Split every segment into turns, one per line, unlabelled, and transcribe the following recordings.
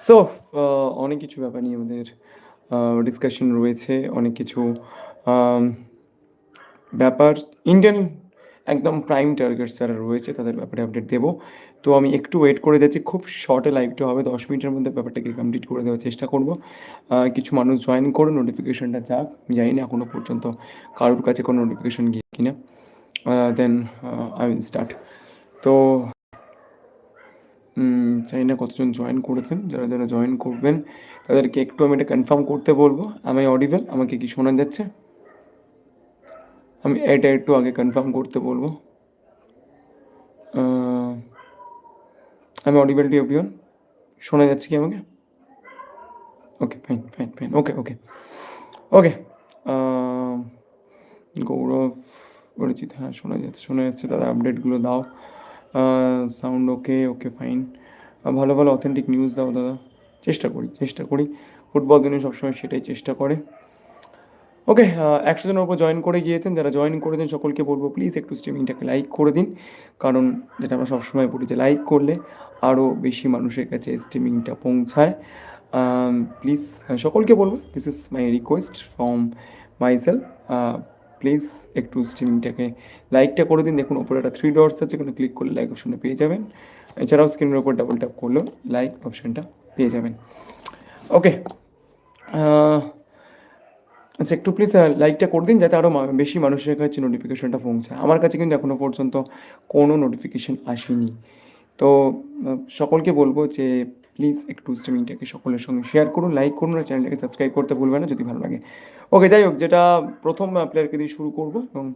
So অনেক কিছু ব্যাপার নিয়ে আমাদের ডিসকাশন রয়েছে, অনেক কিছু ব্যাপার ইন্ডিয়ান একদম প্রাইম টার্গেটস যারা রয়েছে তাদের ব্যাপারে আপডেট দেবো। তো আমি একটু ওয়েট করে যাচ্ছি খুব শর্টে লাইভটা হবে, দশ মিনিটের মধ্যে ব্যাপারটাকে কমপ্লিট করে দেওয়ার চেষ্টা করব। কিছু মানুষ জয়েন করে নোটিফিকেশনটা যাক, আমি জানি না এখনও পর্যন্ত কারোর কাছে কোনো নোটিফিকেশন গিয়ে কিনা। দেন আই উইল স্টার্ট তো জানি না কতজন জয়েন করেছেন, যারা যারা জয়েন করবেন, তাদেরকে একটু আমি এটা কনফার্ম করতে বলব। আমি অডিবেল আমাকে কি শোনা যাচ্ছে? আমি এটা একটু আগে কনফার্ম করতে বলব। আমি অডিবেল টু এভরিওয়ান শোনা যাচ্ছে কি আমাকে? Okay fine fine fine okay okay okay Gaurav, Arijit হ্যাঁ শোনা যাচ্ছে শোনা যাচ্ছে, দাদা আপডেটগুলো দাও। সাউন্ড ওকে ওকে ফাইন ভালো ভালো অথেন্টিক নিউজ দাও দাদা। চেষ্টা করি চেষ্টা করি। ফুটবল দিনে সবসময় সেটাই চেষ্টা করে। ওকে একশো জনের উপর জয়েন করে গিয়েছেন। যারা জয়েন করেছেন সকলকে বলব প্লিজ একটু স্ট্রিমিংটাকে লাইক করে দিন। কারণ যেটা আমরা সবসময় বলি যে লাইক করলে আরও বেশি মানুষের কাছে স্ট্রিমিংটা পৌঁছায়। প্লিজ সকলকে বলব this is my request from myself please একটু স্ট্রিমিংটাকে লাইকটা করে দিন। দেখুন ওপরে একটা থ্রি ডটস আছে ওখানে ক্লিক করলে লাইক অপশনে পেয়ে যাবেন। এছাড়াও স্ক্রিনের ওপর ডাবল ট্যাপ করলেও লাইক অপশনটা পেয়ে যাবেন। ওকে আচ্ছা একটু প্লিজ লাইকটা করে দিন, যাতে আরও বেশি মানুষের কাছে নোটিফিকেশনটা পৌঁছায়। আমার কাছে কিন্তু এখনও পর্যন্ত কোনো নোটিফিকেশন আসেনি। তো সকলকে বলব যে প্লিজ একটু স্ট্রিমিংটাকে সকলের সঙ্গে শেয়ার করুন লাইক করুন আর চ্যানেলটাকে সাবস্ক্রাইব করতে ভুলবেন না যদি ভালো লাগে। ওকে যাই হোক, যেটা প্রথম প্লেয়ারকে দিয়ে শুরু করব এবং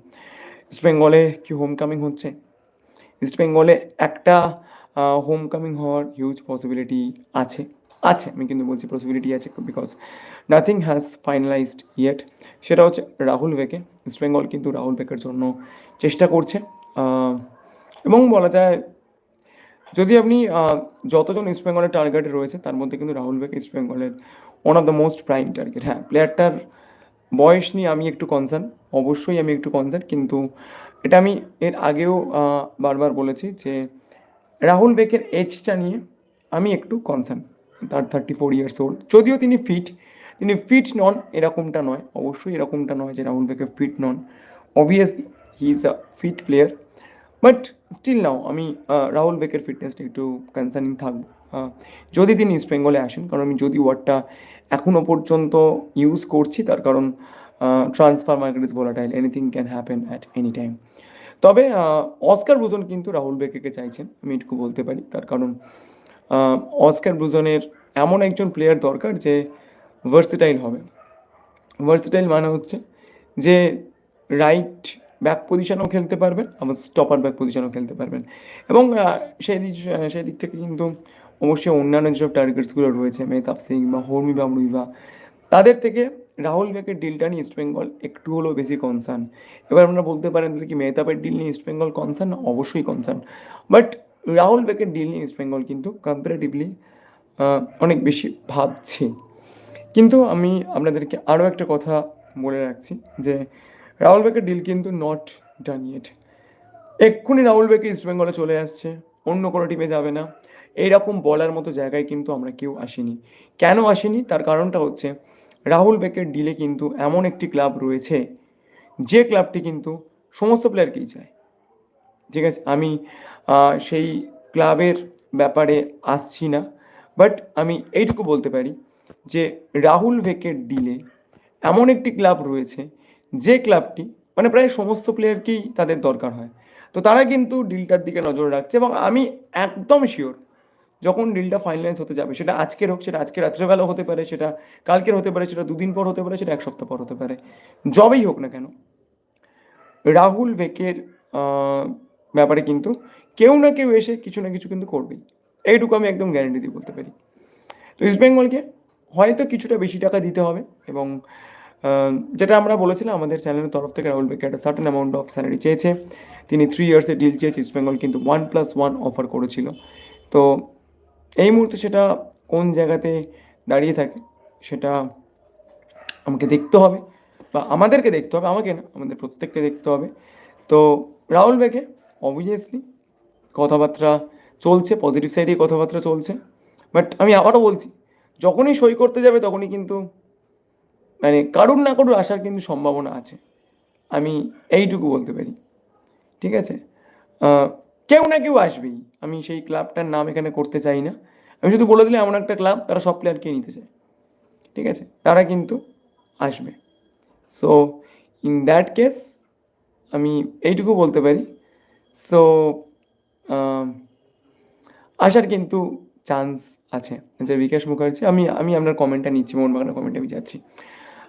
ইস্ট বেঙ্গলে কি হোম কামিং হচ্ছে? ইস্ট বেঙ্গলে একটা হোম কামিং হওয়ার হিউজ পসিবিলিটি আছে। আছে, আমি কিন্তু বলছি পসিবিলিটি আছে because nothing has finalized yet সেটা হচ্ছে রাহুল বেকে। ইস্ট বেঙ্গল কিন্তু রাহুল বেকের জন্য চেষ্টা করছে। এবং বলা যায় যদি আপনি যতজন ইস্ট বেঙ্গলের টার্গেটে রয়েছে, তার মধ্যে কিন্তু রাহুল বেক ইস্ট বেঙ্গলের one of the most prime target হ্যাঁ প্লেয়ারটার বয়স নিয়ে আমি একটু কনসার্ন অবশ্যই আমি একটু কনসার্ন কিন্তু এটা আমি এর আগেও বারবার বলেছি যে রাহুল বেকের এজটা নিয়ে আমি একটু কনসার্ন তার থার্টি ফোর ইয়ার্স ওল্ড যদিও তিনি ফিট তিনি ফিট নন, এরকমটা নয়, অবশ্যই এরকমটা নয় যে Rahul Bheke fit non. Obviously he is a fit player but still now আমি রাহুল বেকের ফিটনেসটা একটু কনসার্নিং থাকব। যদি তিনি ইস্ট বেঙ্গলে আসেন, কারণ আমি যদি ওয়ার্ডটা এখনও পর্যন্ত ইউজ করছি, তার কারণ transfer market is volatile anything can happen at any time তবে অস্কার ব্রুজন কিন্তু রাহুল বেকেকে চাইছেন, আমি এটুকু বলতে পারি। তার কারণ অস্কার ব্রুজনের এমন একজন প্লেয়ার দরকার যে ভার্সিটাইল হবে। ভার্সিটাইল মানে হচ্ছে যে রাইট ব্যাক পজিশনেও খেলতে পারবেন আবার স্টপার ব্যাক পজিশনেও খেলতে পারবেন। এবং সেই দিক সেই দিক থেকে কিন্তু অবশ্যই অন্যান্য যেসব টার্গেটসগুলো রয়েছে, মেহতাব সিং বা হর্মি বা মুইভা তাদের থেকে রাহুল বেকের ডিলটা নিয়ে ইস্টবেঙ্গল একটু হলেও বেশি কনসার্ন এবার আপনারা বলতে পারেন কি মেহতাবের ডিল নিয়ে ইস্টবেঙ্গল কনসার্ন অবশ্যই কনসার্ন বাট রাহুল বেকের ডিল নিয়ে ইস্টবেঙ্গল কিন্তু কম্পারেটিভলি অনেক বেশি ভাবছে। কিন্তু আমি আপনাদেরকে আরও একটা কথা বলে রাখছি যে রাহুল বেকের ডিল কিন্তু নট ডান ইয়েট এক্ষুনি রাহুল বেকে ইস্টবেঙ্গলে চলে আসছে, অন্য কোনো টিমে যাবে না। এইরকম বলার মতো জায়গায় কিন্তু আমরা কেউ আসিনি। কেন আসিনি? তার কারণটা হচ্ছে রাহুল বেকের ডিলে কিন্তু এমন একটি ক্লাব রয়েছে, যে ক্লাবটি কিন্তু সমস্ত প্লেয়ারকেই চায়। ঠিক আছে? আমি সেই ক্লাবের ব্যাপারে আসছি না বাট আমি এইটুকু বলতে পারি যে রাহুল ভেকের ডিলে এমন একটি ক্লাব রয়েছে যে ক্লাবটি মানে প্রায় সমস্ত প্লেয়ারকেই তাদের দরকার হয়। তো তারা কিন্তু ডিলটার দিকে নজর রাখছে এবং আমি একদম শিওর যখন ডিলটা ফাইনালাইজ হতে যাবে, সেটা আজকের হোক, সেটা আজকে রাত্রেবেলা হতে পারে, সেটা কালকের হতে পারে, সেটা দুদিন পর হতে পারে, সেটা এক সপ্তাহ পর হতে পারে জবেই হোক না কেন, রাহুল ভেকের ব্যাপারে কিন্তু কেউ না কেউ এসে কিছু না কিছু কিন্তু করবেই। এইটুকু আমি একদম গ্যারেন্টি দিয়ে বলতে পারি। তো ইস্ট বেঙ্গলকে হয়তো কিছুটা বেশি টাকা দিতে হবে এবং যেটা আমরা বলেছিলাম, আমাদের চ্যানেলের তরফ থেকে রাহুল বেকে একটা সার্টেন অ্যামাউন্ট অফ স্যালারি চেয়েছে। তিনি থ্রি ইয়ার্সের ডিল চেয়েছে ইস্ট বেঙ্গল কিন্তু ওয়ান প্লাস ওয়ান অফার করেছিল। তো এই মুহূর্তে সেটা কোন জায়গাতে দাঁড়িয়ে থাকে, সেটা আমাকে দেখতে হবে বা আমাদেরকে দেখতে হবে, আমাকে না, আমাদের প্রত্যেককে দেখতে হবে। তো রাহুল বেকে অবভিয়াসলি কথাবার্তা চলছে পজিটিভ সাইডে কথাবার্তা চলছে। বাট আমি আবারও বলছি, যখনই সই করতে যাবে তখনই কিন্তু মানে কারুর না কারুর আসার কিন্তু সম্ভাবনা আছে। আমি এইটুকু বলতে পারি। ঠিক আছে? কেউ না কেউ আসবেই। আমি সেই ক্লাবটার নাম এখানে করতে চাই না। আমি শুধু বলে দিলে এমন একটা ক্লাব তারা সব প্লেয়ারকে নিতে চায়। ঠিক আছে? তারা কিন্তু আসবে। সো ইন দ্যাট কেস আমি এইটুকু বলতে পারি। সো আসার কিন্তু চান্স আছে। যে বিকাশ মুখার্জি, আমি আমি আপনার কমেন্টটা নিচ্ছি, মোহনবাগানের কমেন্টে আমি যাচ্ছি।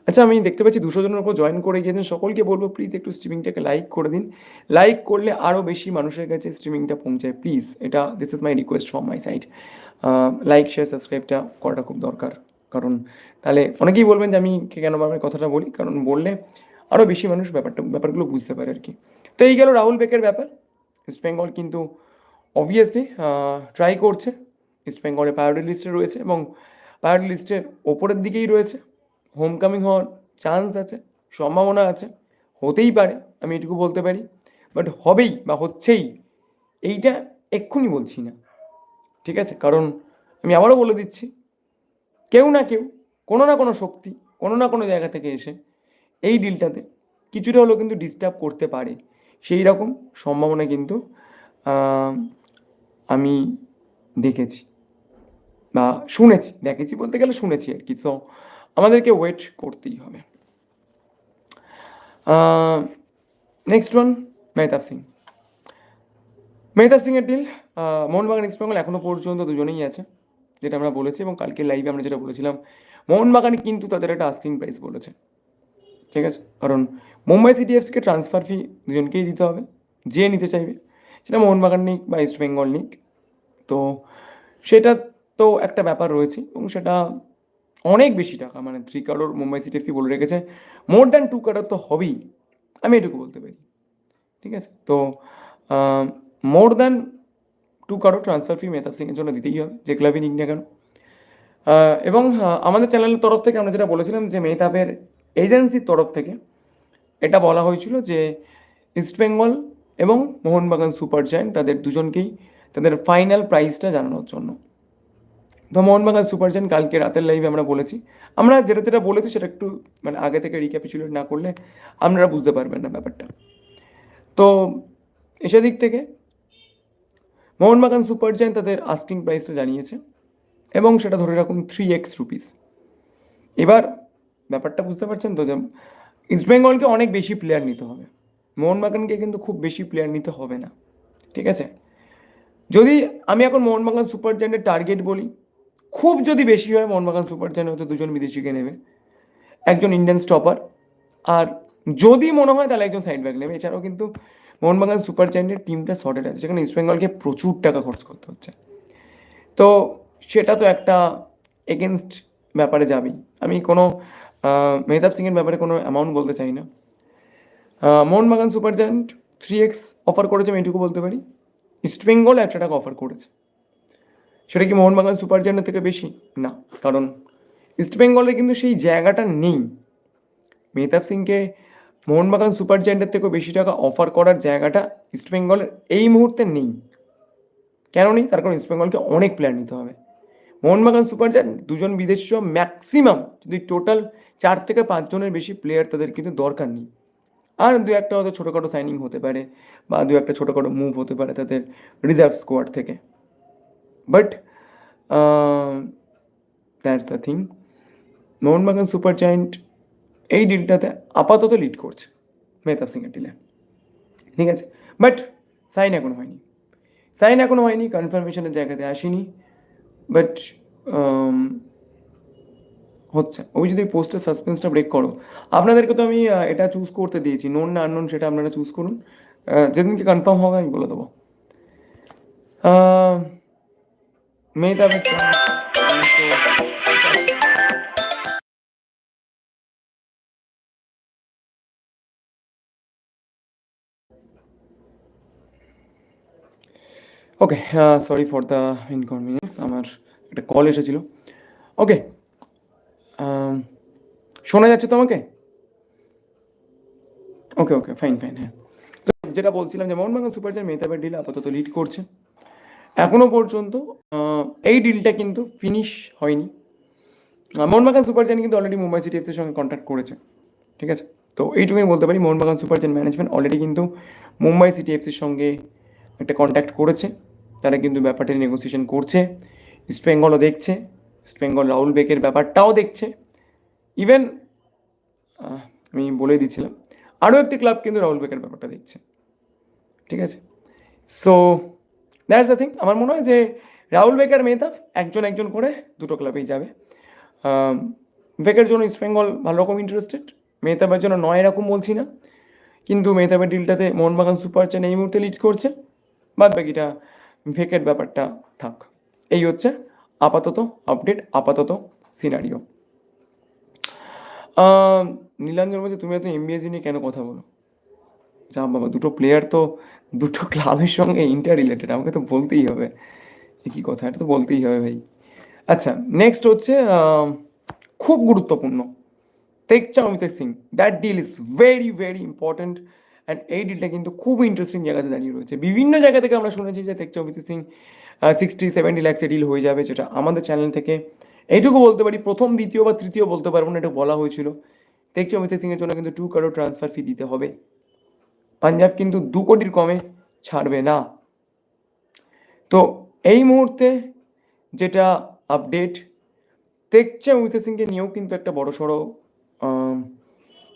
আচ্ছা আমি দেখতে পাচ্ছি দুশো জনের উপর জয়েন করে গিয়েছেন। সকলকে বলব প্লিজ একটু স্ট্রিমিংটাকে লাইক করে দিন। লাইক করলে আরও বেশি মানুষের কাছে স্ট্রিমিংটা পৌঁছায়। প্লিজ এটা this is my request from my side like share সাবস্ক্রাইবটা করাটা খুব দরকার। কারণ, তাহলে অনেকেই বলবেন যে আমি কেন বারবার কথাটা বলি? কারণ বললে আরও বেশি মানুষ ব্যাপারটা, ব্যাপারগুলো বুঝতে পারে আর কি। তো এই গেল রাহুল বেকের ব্যাপার। ইস্ট বেঙ্গল কিন্তু অবভিয়াসলি ট্রাই করছে। ইস্ট বেঙ্গলের প্রায়োরিটি লিস্টে রয়েছে এবং প্রায়োরিটি লিস্টের ওপরের দিকেই রয়েছে। হোম কামিং হওয়ার চান্স আছে, সম্ভাবনা আছে, হতেই পারে, আমি এটুকু বলতে পারি বাট হবেই বা হচ্ছেই, এইটা এক্ষুনি বলছি না, ঠিক আছে? কারণ আমি আবারও বলে দিচ্ছি, কেউ না কেউ, কোনো না কোনো শক্তি, কোনো না কোনো জায়গা থেকে এসে এই ডিলটাতে কিছুটা হলেও কিন্তু ডিস্টার্ব করতে পারে, সেই রকম সম্ভাবনা কিন্তু আমি দেখেছি বা শুনেছি, দেখেছি বলতে গেলে শুনেছি আর কি আমাদেরকে ওয়েট করতেই হবে। নেক্সট ওয়ান মেহতাব সিং মেহতাব সিংয়ের ডিল মোহনবাগান ইস্ট বেঙ্গল এখনও পর্যন্ত দুজনেই আছে, যেটা আমরা বলেছি এবং কালকে লাইভে আমরা যেটা বলেছিলাম, মোহনবাগানে কিন্তু তাদের একটা আস্কিং প্রাইস বলেছে। ঠিক আছে? কারণ মুম্বাই সিটি এফসিকে ট্রান্সফার ফি দুজনকেই দিতে হবে, যে নিতে চাইবে, সেটা মোহনবাগান নিক বা ইস্ট বেঙ্গল নিক। তো সেটা তো একটা ব্যাপার রয়েছে এবং সেটা অনেক বেশি টাকা মানে থ্রি কারোর মুম্বাই সিটি এফসি বলে রেখেছে। মোর দ্যান টু কারোর তো হবেই। আমি এটুকু বলতে পারি। ঠিক আছে? তো মোর দ্যান টু কারোর ট্রান্সফার ফি মেহতাব সিংয়ের জন্য দিতেই হবে যে ক্লাবই নিক না কেন। এবং আহ, আমাদের চ্যানেলের তরফ থেকে আমরা যেটা বলেছিলাম যে মেহতাবের এজেন্সির তরফ থেকে এটা বলা হয়েছিল যে ইস্টবেঙ্গল এবং মোহনবাগান সুপার জায়েন্ট তাদের দুজনকেই তাদের ফাইনাল প্রাইসটা জানানোর জন্য। তো মোহনবাগান সুপার জায়েন্ট কালকে রাতের লাইভে আমরা বলেছি। আমরা যেটা যেটা বলেছি সেটা একটু মানে আগে থেকে রিক্যাপিচুলেট না করলে আপনারা বুঝতে পারবেন না ব্যাপারটা। তো এসে দিক থেকে মোহনবাগান সুপার জায়েন্ট তাদের আস্কিং প্রাইসটা জানিয়েছে এবং সেটা ধরে রাখুন থ্রি এক্স রুপিস এবার ব্যাপারটা বুঝতে পারছেন তো যে ইস্টবেঙ্গলকে অনেক বেশি প্লেয়ার নিতে হবে। মোহনবাগানকে কিন্তু খুব বেশি প্লেয়ার নিতে হবে না। ঠিক আছে? যদি আমি এখন মোহনবাগান সুপার জায়েন্টের টার্গেট বলি খুব যদি বেশি হয়, মোহনবাগান সুপার জায়েন্ট হয়তো দুজন বিদেশিকে নেবে। একজন ইন্ডিয়ান স্টপার আর যদি মনে হয় তাহলে একজন সাইড ব্যাক নেবে। এছাড়াও কিন্তু মোহনবাগান সুপার জায়েন্টের টিমটা শর্টেড আছে সেখানে ইস্টবেঙ্গলকে প্রচুর টাকা খরচ করতে হচ্ছে। তো সেটা তো একটা এগেনস্ট ব্যাপারে যাবেই। আমি কোনো মেহতাব সিংয়ের ব্যাপারে কোনো অ্যামাউন্ট বলতে চাই না। Mohun Bagan Super Giant three x offer করেছে, আমি এটুকু বলতে পারি। ইস্টবেঙ্গল একটা টাকা অফার করেছে। সেটা কি মোহনবাগান সুপার জায়েন্টের থেকে বেশি? না, কারণ ইস্টবেঙ্গলের কিন্তু সেই জায়গাটা নেই। মেহতাব সিংকে মোহনবাগান সুপার জায়েন্টের থেকেও বেশি টাকা অফার করার জায়গাটা ইস্টবেঙ্গলের এই মুহূর্তে নেই। কেন নেই? তার কারণ ইস্টবেঙ্গলকে অনেক প্লেয়ার নিতে হবে। মোহনবাগান সুপার জায়েন্ট দুজন বিদেশি সহ ম্যাক্সিমাম যদি টোটাল চার থেকে পাঁচজনের বেশি প্লেয়ার তাদের কিন্তু দরকার নেই। আর দু একটা হয়তো ছোটোখাটো সাইনিং হতে পারে বা দু একটা ছোটোখাটো মুভ হতে পারে তাদের রিজার্ভ স্কোয়াড থেকে। But that's the thing Mohun Bagan Super Giant এই ডিলটাতে আপাতত লিড করছে মেহতাব সিংয়ের ডিলে ঠিক আছে? বাট সাইন এখনও হয়নি। সাইন এখনও হয়নি কনফার্মেশনের জায়গাতে আসেনি। বাট হচ্ছে। ওই যদি পোস্টের সাসপেন্সটা ব্রেক করো। আপনাদেরকে তো আমি এটা চুজ করতে দিয়েছি। নোন না আননোন সেটা আপনারা চুজ করুন। যেদিনকে কনফার্ম হবে আমি বলে দেবো। Chance, okay sorry for the inconvenience আমার একটা কল এসেছিল। ওকে শোনা যাচ্ছে তো আমাকে? ওকে ওকে ফাইন ফাইন হ্যাঁ। যেটা বলছিলাম যে মোহনবাগান সুপার জার মেহতাবের ডিল আপাতত লিড করছে। এখনও পর্যন্ত এই ডিলটা কিন্তু ফিনিশ হয়নি। মোহনবাগান সুপার জায়ান্ট কিন্তু অলরেডি মুম্বাই সিটি এফসির সঙ্গে কন্ট্যাক্ট করেছে। ঠিক আছে? তো এইটুকুই বলতে পারি, Mohun Bagan Super Giant management already কিন্তু মুম্বাই সিটি এফসির সঙ্গে একটা কন্ট্যাক্ট করেছে। তারা কিন্তু ব্যাপারটা নেগোসিয়েশন করছে। ইস্ট বেঙ্গলও দেখছে। ইস্ট বেঙ্গল রাহুল বেকের ব্যাপারটাও দেখছে। ইভেন আমি বলে দিচ্ছিলাম, আরও একটি ক্লাব কিন্তু রাহুল বেকের ব্যাপারটা দেখছে। ঠিক আছে? সো দ্যাটস দ্য থিং আমার মনে হয় যে রাহুল বেকার মেহতাব একজন একজন করে দুটো ক্লাবেই যাবে। বেকের জন্য ইস্ট বেঙ্গল ভালো রকম ইন্টারেস্টেড মেহতাবের জন্য নয় এরকম বলছি না। কিন্তু মেহতাবের ডিলটাতে মোহনবাগান সুপার চেন এই মুহূর্তে লিড করছে। বাদ বাকিটা ভেকের ব্যাপারটা থাক। এই হচ্ছে আপাতত আপডেট আপাতত সিনারিও নীলাঞ্জন বলছে, তুমি এত এমবিএসি নিয়ে কেন কথা বলো? যা বাবা, দুটো প্লেয়ার তো, দুটো ক্লাবের সঙ্গে ইন্টার রিলেটেড আমাকে তো বলতেই হবে। কি কথা, এটা তো বলতেই হবে ভাই। আচ্ছা নেক্সট হচ্ছে খুব গুরুত্বপূর্ণ। Tekcham Abhishek Singh that deal is very very important and এই ডিলটা কিন্তু খুব ইন্টারেস্টিং জায়গাতে দাঁড়িয়ে রয়েছে। বিভিন্ন জায়গা থেকে আমরা শুনেছি যে তেকচা অভিষেক সিং সিক্সটি সেভেন্টি ল্যাক্সে ডিল হয়ে যাবে, যেটা আমাদের চ্যানেল থেকে। এইটুকু বলতে পারি, প্রথম, দ্বিতীয় বা তৃতীয় বলতে পারব না, এটা বলা হয়েছিল। তেকচা অভিষেক সিংয়ের জন্য কিন্তু টু কারোর ট্রান্সফার ফি দিতে হবে। পাঞ্জাব কিন্তু দু কোটির কমে ছাড়বে না। তো এই মুহূর্তে যেটা আপডেট তেকচা উইসে সিংকে নিয়েও কিন্তু একটা বড় সড়ো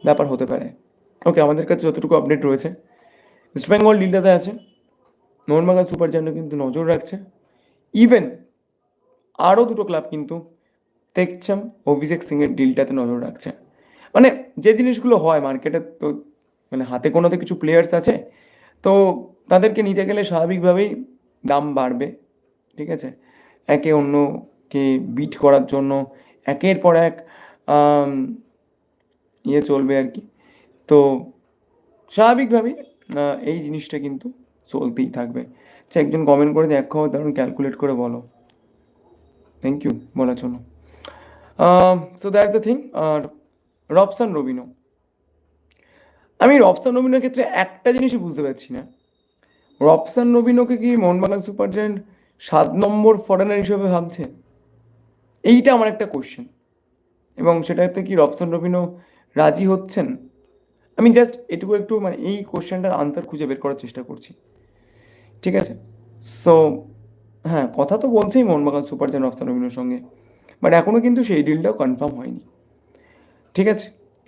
ব্যাপার হতে পারে। ওকে আমাদের কাছে যতটুকু আপডেট রয়েছে ইস্ট বেঙ্গল ডিলটাতে আছে, মোহনবাগান সুপার জায়ান্টও কিন্তু নজর রাখছে। ইভেন আরও দুটো ক্লাব কিন্তু তেকচাম অভিষেক সিংয়ের ডিলটাতে নজর রাখছে। মানে যে জিনিসগুলো হয় মার্কেটে তো মানে হাতে কোনোতে কিছু প্লেয়ার্স আছে, তো তাদেরকে নিতে গেলে স্বাভাবিকভাবেই দাম বাড়বে, ঠিক আছে? একে অন্যকে বিট করার জন্য একের পর এক ইয়ে চলবে আর কি। তো স্বাভাবিকভাবেই এই জিনিসটা কিন্তু চলতেই থাকবে। আচ্ছা একজন কমেন্ট করে দেখো দারুণ ক্যালকুলেট করে বলো। থ্যাংক ইউ বলার জন্য। সো দ্যাটস দ্য থিং আর রবসান রবিনো আমি রবসান রবিনোর ক্ষেত্রে একটা জিনিসই বুঝতে পারছি না। রবসান রবিনোকে কি মোহনবাগান সুপার জায়ান্ট সাত নম্বর ফরেনার হিসেবে ভাবছে? এইটা আমার একটা কোশ্চেন এবং সেটাতে কি রবসান রবিনো রাজি হচ্ছেন? আমি জাস্ট এটুকু একটু মানে এই কোশ্চেনটার আনসার খুঁজে বের করার চেষ্টা করছি। ঠিক আছে? সো হ্যাঁ কথা তো বলছেই মোহনবাগান সুপার জায়ান্ট রবসান রবিনোর সঙ্গে। বাট এখনও কিন্তু সেই ডিলটাও কনফার্ম হয়নি। ঠিক আছে?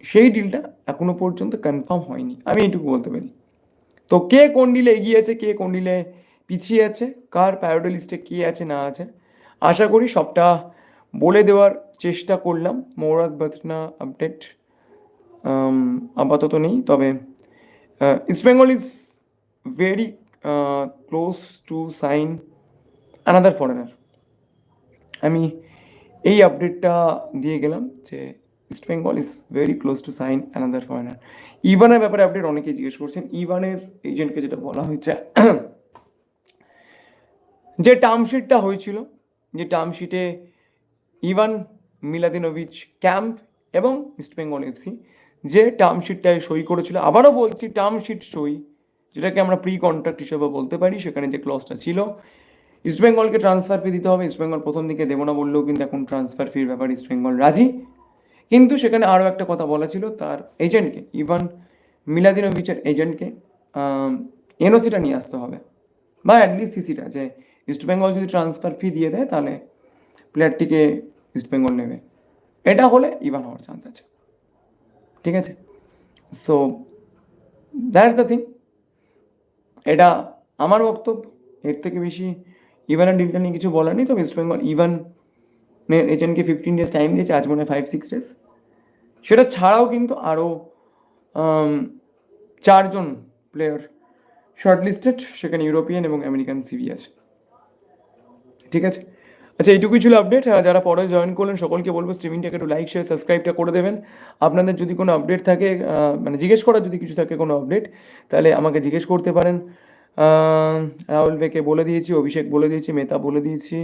সেই ডিলটা এখনও পর্যন্ত কনফার্ম হয়নি। আমি এইটুকু বলতে পারি। তো কে কোন ডিলে এগিয়ে আছে, কে কোন ডিলে পিছিয়ে আছে, কার প্যারোডি লিস্টে কে আছে, না আছে, আশা করি সবটা বলে দেওয়ার চেষ্টা করলাম। মৌরাত বাতনা আপডেট আপাতত নেই, তবে East Bengal is very close to sign another foreigner আমি এই আপডেটটা দিয়ে গেলাম যে East Bengal is very close to sign another foreigner ইভানের ব্যাপারে আপডেট অনেকেই জিজ্ঞেস করছেন। ইভানের এজেন্টকে যেটা বলা হয়েছে, যে টার্মশিটটা হয়েছিল, যে টার্মশিটে ইভান মিলাদিনোভিচ ক্যাম্প এবং ইস্ট বেঙ্গল এফসি যে টার্মশিটটায় সই করেছিল, আবারও বলছি টার্মশিট সই, যেটাকে আমরা প্রি কন্ট্রাক্ট হিসেবে বলতে পারি, সেখানে যে ক্লসটা ছিল ইস্ট বেঙ্গলকে ট্রান্সফার ফি দিতে হবে। ইস্ট বেঙ্গল প্রথম দিকে দেবো না বললেও কিন্তু এখন ট্রান্সফার ফির ব্যাপারে ইস্ট বেঙ্গল রাজি। কিন্তু সেখানে আরও একটা কথা বলা ছিল তার এজেন্টকে, ইভান মিলাদিনোভিচের এজেন্টকে এনওসিটা নিয়ে আসতে হবে। বা অ্যাটলিস্ট সিসিটা, যে ইস্ট বেঙ্গল যদি ট্রান্সফার ফি দিয়ে দেয়, তাহলে প্লেয়ারটিকে ইস্ট বেঙ্গল নেবে। এটা হলে ইভান হওয়ার চান্স আছে। ঠিক আছে? সো দ্যাটস দ্য থিং এটা আমার বক্তব্য। এর থেকে বেশি ইভানের ডিলটা নিয়ে কিছু বলার নেই। তবে ইস্ট বেঙ্গল ইভান এজেন্টকে ফিফটিন ডেজ টাইম দিয়েছে, আজ মনে ফাইভ সিক্স ডেজ সেটা ছাড়াও কিন্তু আরও চারজন প্লেয়ার শর্টলিস্টেড সেখানে ইউরোপিয়ান এবং আমেরিকান সিভি আছে। ঠিক আছে? আচ্ছা এইটুকুই ছিল আপডেট যারা পরে জয়েন করলেন, সকলকে বলব স্ট্রিমিংটাকে একটু লাইক শেয়ার সাবস্ক্রাইবটা করে দেবেন। আপনাদের যদি কোনো আপডেট থাকে মানে জিজ্ঞেস করার যদি কিছু থাকে কোনো আপডেট তাহলে আমাকে জিজ্ঞেস করতে পারেন। রাহুল বেকে বলে দিয়েছি, অভিষেক বলে দিয়েছি মেতা বলে দিয়েছি।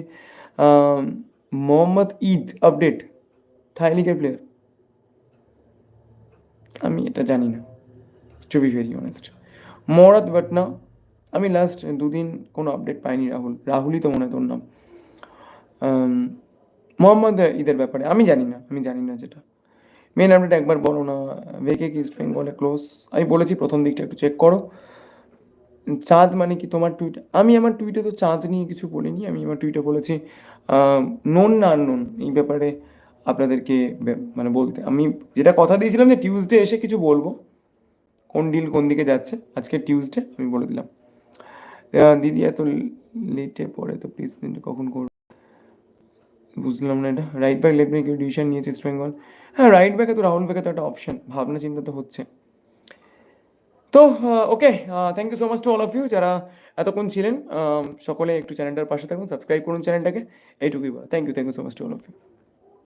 মোহাম্মদ ঈদ আপডেট থাই লিগের প্লেয়ার আমি এটা জানি না to be very honest Morad Batna আমি লাস্ট দুদিন কোনো আপডেট পাইনি রাহুল, রাহুলই তো মনে হয় তোর নাম। মোহাম্মদ ঈদের ব্যাপারে, আমি জানি না, আমি জানি না যেটা। মেন আপডেট একবার বলো না ভেকে কি ইস্ট বেঙ্গলে ক্লোজ আমি বলেছি প্রথম দিকটা একটু চেক করো। চাঁদ মানে কি তোমার টুইট? আমি আমার টুইটে তো চাঁদ নিয়ে কিছু বলিনি, আমি আমার টুইটে বলেছি নোন না আননোন এই ব্যাপারে আপনাদেরকে মানে বলতে, আমি যেটা কথা দিয়েছিলাম যে টিউসডে এসে কিছু বলব, কোন ডিল কোন দিকে যাচ্ছে, আজকে টিউসডে আমি বলে দিলাম। দিদি এত লেটে পড়ে তো প্লিজ কখন করব? বুঝলাম না এটা। Right back left back decision নিয়েছে ইস্ট বেঙ্গল হ্যাঁ রাইট ব্যাকে তো রাহুল ব্যাকে তো একটা অপশন ভাবনা চিন্তা তো হচ্ছে। তো okay thank you so much to all of you যারা এতক্ষণ ছিলেন। সকলে একটু চ্যানেলটার পাশে থাকুন সাবস্ক্রাইব করুন চ্যানেলটাকে এইটুকুই বলো। Thank you thank you so much to all of you